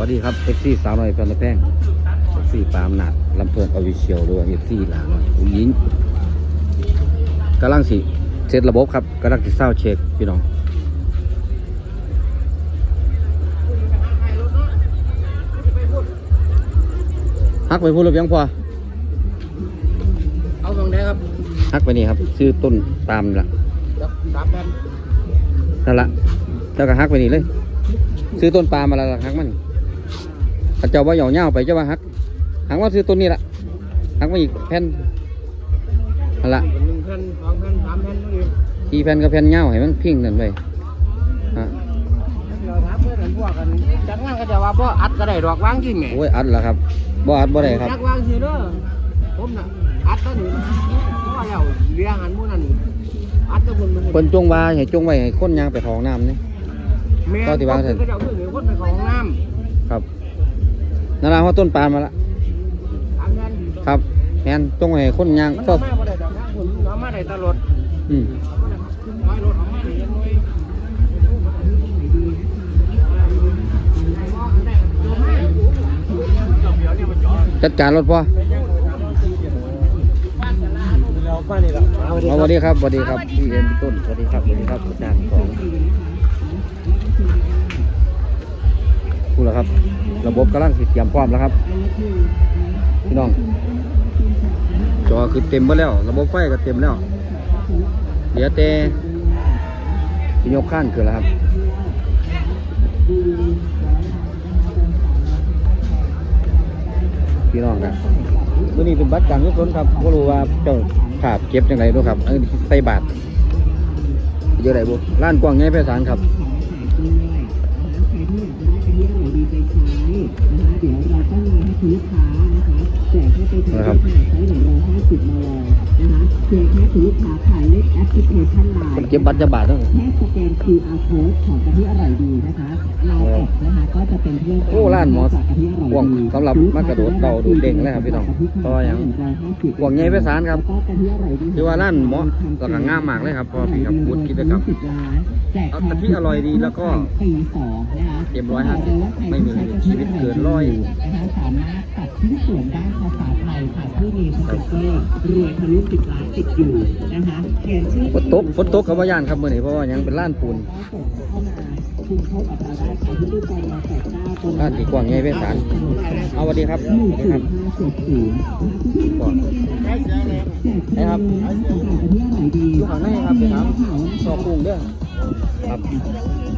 วัสดีครับเอฟซีสาวน้อยเพลินแป้งเอฟซีปามหนักลำเพลินออฟิเชียลด้วยเอฟซีหลานผู้หญิงกำลังสิเซตระบบครับกำลังสิเศร้าเช็คพี่น้องฮักไปพูดหรือยังพอเอาตรงไหนครับฮักไปนี่ครับชื่อต้นตามนี่ละจับสามแผ่นนั่นละแล้วก็ฮักไปนี่เลย ซื้อต้นปาล์มมาแล้วล่ะฮักมันถ้า เจ้าว่าเหยาเง่าไปเจ้าว่าฮักฮักว่าซื้อต้นนี้ละฮักมาอีกแผ่นนั่นละหนึ่งแผ่นสองแผ่นสามแผ่นนี่สี่แผ่นกับแผ่นเง่าให้มันพิงกันไปฮะเราถามเพื่อนพวกกันจัดงานก็จะว่าบ่อัดก็ได้ดอกวางจริงไงโอ้ยอัดแล้วครับบ่อัดบ่ได้ครับจักวางสิเด้อผมน่ะอัดตัวนี้เพราะว่าแล้วเลี้ยงหันหมู่นั่นนี่อัดตัวคนมันเพิ่นจงว่าให้จงไว้ให้คนยางไปท้องน้ำนี่แม่ก็ที่วางเสร็จก็จะเอาเพื่อนคนไปของน้ครับ นั่นละว่าต้นปาล์มมาละำสามแผ่นครับแม่นจงไว้ให้คนยางมันก็เอามาบ่ได้ดอกทางคนเอามาได้ตลอดอืมน้อยรถเอามาได้ยังน้อยจัดการรถพ่อเราป้านี่ละเอาสวัสดีครับสวัสดีครับพี่เอ็นต้นสวัสดีครับสวัสดีครับอาจารย์ของพูดแล้วครับ ระบบกำลังสิเตรียมพร้อมแล้วครับ พี่น้อง จอคือเต็มหมดแล้ว ระบบไฟก็เต็มแล้ว เหลือแต่สิยกข้านคือแล้วครับพี่น้องครับมื่อนี้เป็นบัตรการกุศลครับไม่รู้ว่าเจ้าขาบเก็บยังไงด้วยครับอันนี้ใส่บาทเยอะไหนบุร้านกว้างใหญ่ไพศาลครับ นะครับคนเก็บบัตรจะบาทเท่าไหร่แค่สแกน QR code ของกะทิอร่อยดีนะคะเราแอดนะคะก็จะเป็นเรื่องโอ้ร้านหมอจากกะทิอร่อยดีกว้างสำหรับมากระโดดเดาดูเด้งเลยครับพี่น้องเพราะว่าหยังกว้างใหญ่ไพศาลครับแล้วก็กะทิอร่อยดีที่ว่าร้านหมอแล้วก็งามมากเลยครับเพราะว่าเป็นกับบูธกิจกรรมสิบล้านแจกเอากะทิอร่อยดีแล้วก็ปีสองนะคะเต็ม150ไม่มีชีวิตเกินร้อยนะคะสามารถตัดชิ้นส่วนด้านภาษาไทยค่ะที่มีสติ๊กเกอร์รวยทะลุสิบล้านติดอยู่นะคะเขียนชื่อฝนตกฝนตกกับว่าย่านครับมื่อนี้เพราะว่ายังเป็นร้านปูนคุณพบกับเราได้ค่ะที่ดูใจมาแปดเก้าตรงร้านที่กว้างใหญ่ไพศาลเอาสวัสดีครับสหนึ่งวัสดีศูครับนย์ห้าเจ็ดศูนย์ก่อนนะครับที่อร่อยดีอยู่ข้างในครับเป็นน้ำซอกุ้งเด้อ ครับ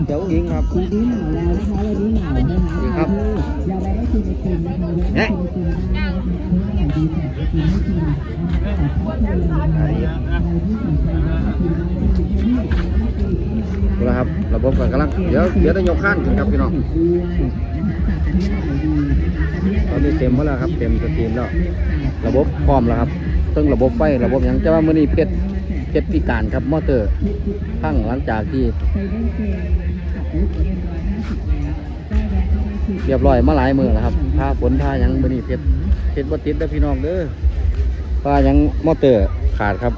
เดี๋ยวยิงครับวันนี้หนาวแล้วนะคะวันนี้หนาวนะคะดีครับเราไม่ได้กินไอติมนะคะวันนี้กินไอติมได้นะคะที่อร่อยดีแต่ไอติมไม่กินนะคะขอบคุณเลยนะคะที่สนใจนะคะกินได้นะคะที่เอาละครับระบบกำลังเดี๋ยวเดี๋ยวจะยกข้านขึ้นครับพี่น้องตอนนี้เต็มหมดแล้วครับ เต็มสตรีมแล้ว ระบบพร้อมแล้วครับซึ่งระบบไฟระบบหยังจะว่ามื่อนี้เพชร เพชรพิการครับมอเตอร์พังหลังจากที่เรียบร้อยมาหลายมือแล้วครับผ้าฝนผ้ายังมื่อนี้เพชรเพชรบ่ติดเด้พี่น้องเด้อผ้ายังมอเตอร์ขาดครับ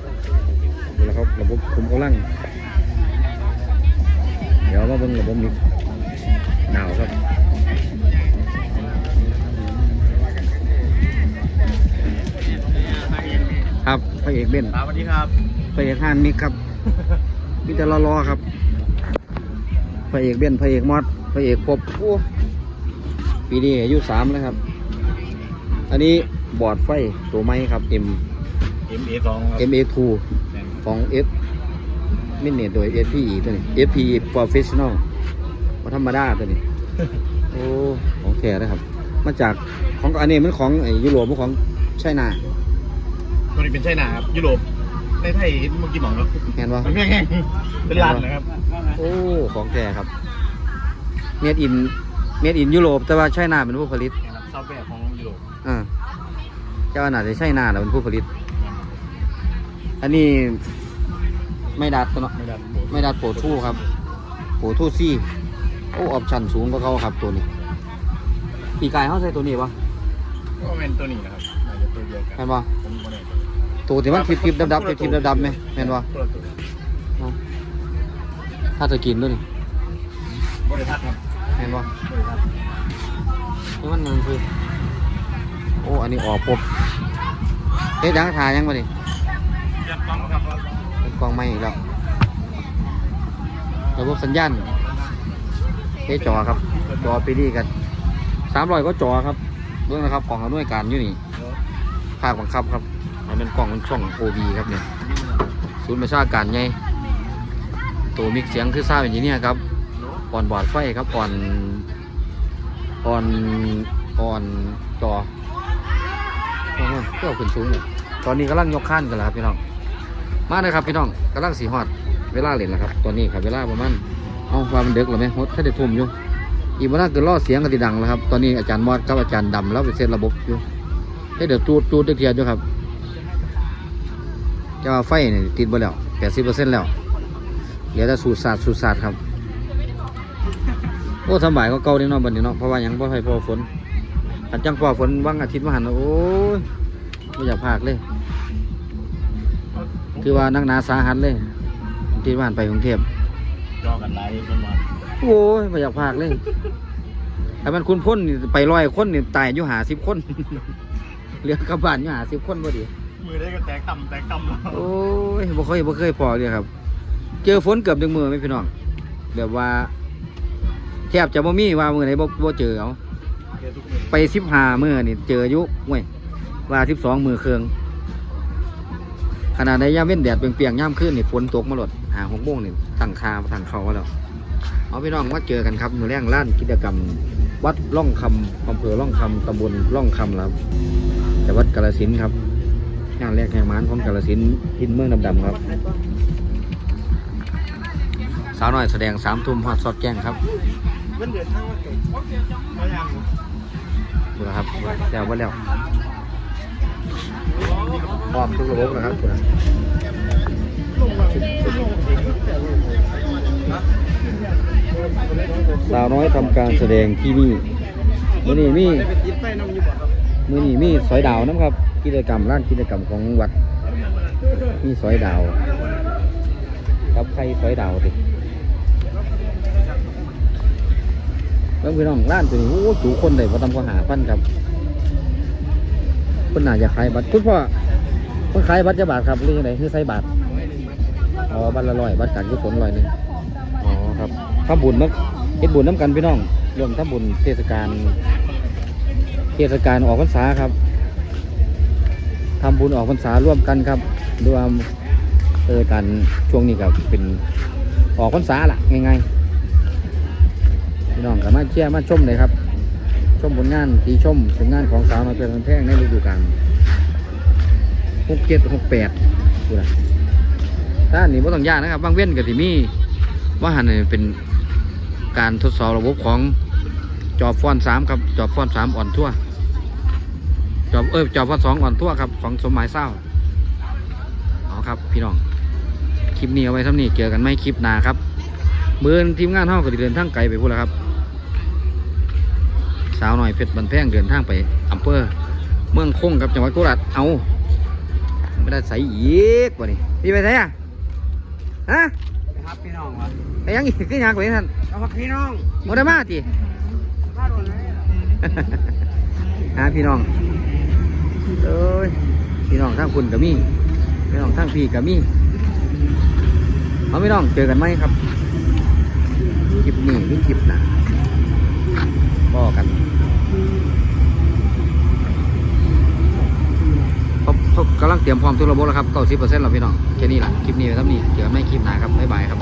แหละครับระบบคุมกำลังเดี๋ยวมาเบิ่งระบบนี้หนาวครับครับพระเอกเบนสวัสดีครับ อกฮานมิกครับมีแต่รอๆครับพระเอกเบนพระเอกมอดพระเอกพบโอ้ปีนี้อายุสามแล้วครับ อันนี้บอร์ดไฟตัวไม้ครับ M M A สองครับ MA2 ของ F มินเนตโดย FPE ตัวนี้ FPE Professional มาธรรมดาตัวนี้ โอ้ของแท้นะครับ มาจากของอันนี้มันของไอ้ยุโรปมันของไชน่าตัวนี้เป็นไชน่าครับยุโรป ในไทยเมื่อกี้หมองครับเห็นปะมันแค่แค่เป็นลานนะครับโอ้ ของแท้ครับ เมดอิน เมดอินยุโรป แต่ว่าไชน่าเป็นผู้ผลิตซอฟต์แวร์ของยุโรปอ่าเจ้าหน้าจะไชน่าเป็นผู้ผลิต อันนี้ไม่ดัดตัวเนาะไม่ได้ไม่ดัดโปรทูครับโปรทูซี่โอ้ออปชั่นสูงกว่าเขาครับตัวนี้ปีกายเขาใส่ตัวนี้ปะก็เป็นตัวนี้นะครับน่าจะตัวเดียวกันเห็นปะผมบ่แน่ใจ ตัวที่มันทิบๆดับๆทิบๆดับๆไหมเห็นปะตัวตัวถ้าจะกินด้วยนี่บริษัทครับเห็นปะบริษัทนี่มันมันคือโอ้อันนี้ออกปุ๊บเฮ้ยดังถ่ายยังมาดิเรียบกล้องครับเป็นกล้องไม่อีกแล้วระบบสัญญาณเฮ้จอครับจอปีดีกันสามร้อยก็จอครับเรื่องนะครับกล่องอำนวยการอยู่นี่ภาคบังคับครับ มันเป็นกล่องเป็นช่อง OB ครับเนี่ยศูนย์ประชาการใหญ่ตัวมิกเสียงคือซาวด์เอนจิเนียครับอ่อนบอร์ดไฟครับอ่อนอ่อนอ่อนจอโอ้โหเที่ยวขึ้นสูงเลยตอนนี้กำลังยกขั้นกันแล้วครับพี่น้อง มาเลยครับพี่น้องกำลังสีหอดเวลาเล่นแล้วครับตอนนี้ครับเวลาประมาณเอาว่ามันเด็กหรือไหมฮดถ้าได้ทุ่มอยู่อีกวันนั้นเกิดล่อเสียงกันติดังแล้วครับ ตอนนี้อาจารย์มอดกับอาจารย์ดำแล้วไปเซตระบบอยู่ให้เดี๋ยวจูดจูดเทียนอยู่ครับ จะว่าไฟเนี่ยติดไปแล้วแปดสิบเปอร์เซ็นต์แล้วเหลือแต่สูตรศาสตร์สูตรศาสตร์ครับ โอ้สำบายก็เก่าเด้เนาะบัดนี้เนาะเพราะว่าหยังเพราะไฟพอฝนอันจังพอฝนวังอาทิตย์มาหันน่ะโอ้ยไม่อยากพากเลย คือว่านักหนาสาหัสเลยที่บ้านไปกรุงเทพยอกันไลฟ์กันมาโอ้ยไม่อยากพากเลยถ้ามันคุณพ้นนี่ไปร้อยคนนี่ตายอยู่หาสิบคนเหลือกลับบ้านอยู่หาสิบคนพอดี มือได้ก็แตกต่ำแตกต่ำแล้วโอ้ยบ่เคยบ่เคยพอเลยครับ เจอฝนเกือบดึงมือไหมพี่น้องแบบว่าแทบจะบ่มีว่ามือไหนบ่บ่เจอเอาเจอทุกมือไปสิบห้ามือนี่เจออยุเว้ยว่าสิบสองมือเครืองขนาดในย่ามเว้นแดดเปรียงๆย่ามขึ้นนี่ฝนตกมาหลดหาหกโมงนี่ตั้งคาทางเขามาแล้วเอาพี่น้องว่าเจอกันครับมือแรงล้านกิจกรรม วัดล่องคำอำเภอล่องคำตำบลล่องคำครับจังหวัดกาฬสินธุ์ครับ งานแรกแห่งมานของกาฬสินธุ์ทินเมืองดำๆครับ สาวน้อยแสดงสามทุ่มฮอดสอดแจ้งครับเดือดทั้งวันเลยก็ยังดูนะครับแล้วว่าแล้วพร้อมทุกระบบนะครับสาวน้อยทำการแสดงที่นี่มือนี้มียิดไฟน้ำอยู่บ่ครับมื่อนี้มีสอยดาวนะครับ กิจกรรมร้านกิจกรรมของวัดมีสอยดาวกับใครสอยดาวดิแล้วพี่น้องร้านตัวนี้โอ้จูคนเลยพอทำก็หาพันครับคนน่าจะขายบัตรคุณพ่อคนขายบัตรจะบาทครับหรือยังไงคือใส่บาทอ๋อบัตรละร้อยบัตรการกุศลร้อยหนึ่งอ๋อครับทำบุญมั้งเฮ็ดบุญน้ำกันพี่น้องรวมทำบุญเทศกาลเทศกาลออกพรรษาครับ ทำบุญออกพรรษาร่วมกันครับด้วยเทศกาลช่วงนี้ก็เป็นออกพรรษาละง่ายๆพี่น้องก็มาเชียร์มาชมเลยครับ ชมผลงานตีชมผลงานของสาวน้อยเพชรแพงในฤดูกาลหกเจ็ดหกแปดดูนะถ้านนี้ไม่ต้องยากนะครับบางเว้นกับที่มีว่าหันนี่เป็นการทดสอบระบบของจอบฟอนสามครับจอบฟอนสามอ่อนทั่ว จอบเออจอบฟอนสองอ่อนทั่วครับของสมหมายเศร้าเอาครับพี่น้องคลิปนี้เอาไว้ท่านี้เจอกันไม่คลิปหน้าครับเบือนทีมงานเฮาก็สิเดินทางไกลไปพูดแล้วครับ สาวหน่อยเพชรบันแพงเดินทางไปอำเภอเมืองคงครับจังหวัดโคราชเอาไม่ได้ใส่อีกว่านี่พี่ไปไหนอะฮะครับพี่น้องวะไปยังอีกขึ้นยังไปท่านเอาครับพี่น้องโมได้มาทีบ้านโดนไหนหาพี่น้อง เอ้ยพี่น้องทั้งคุณกับมี่พี่น้องทั้งพี่กับมี่เอาพี่น้องเจอกันไหมครับคลิปนี้หรือคลิปหน้าก็กันเขาเขากำลังเตรียมพร้อมทุกระบบแล้วครับเก้าสิบเปอร์เซ็นต์แล้วพี่น้องแค่นี้แหละคลิปนี้ไว้เท่านี้เจอกันไม่คลิปหนาครับบ๊ายบายครับ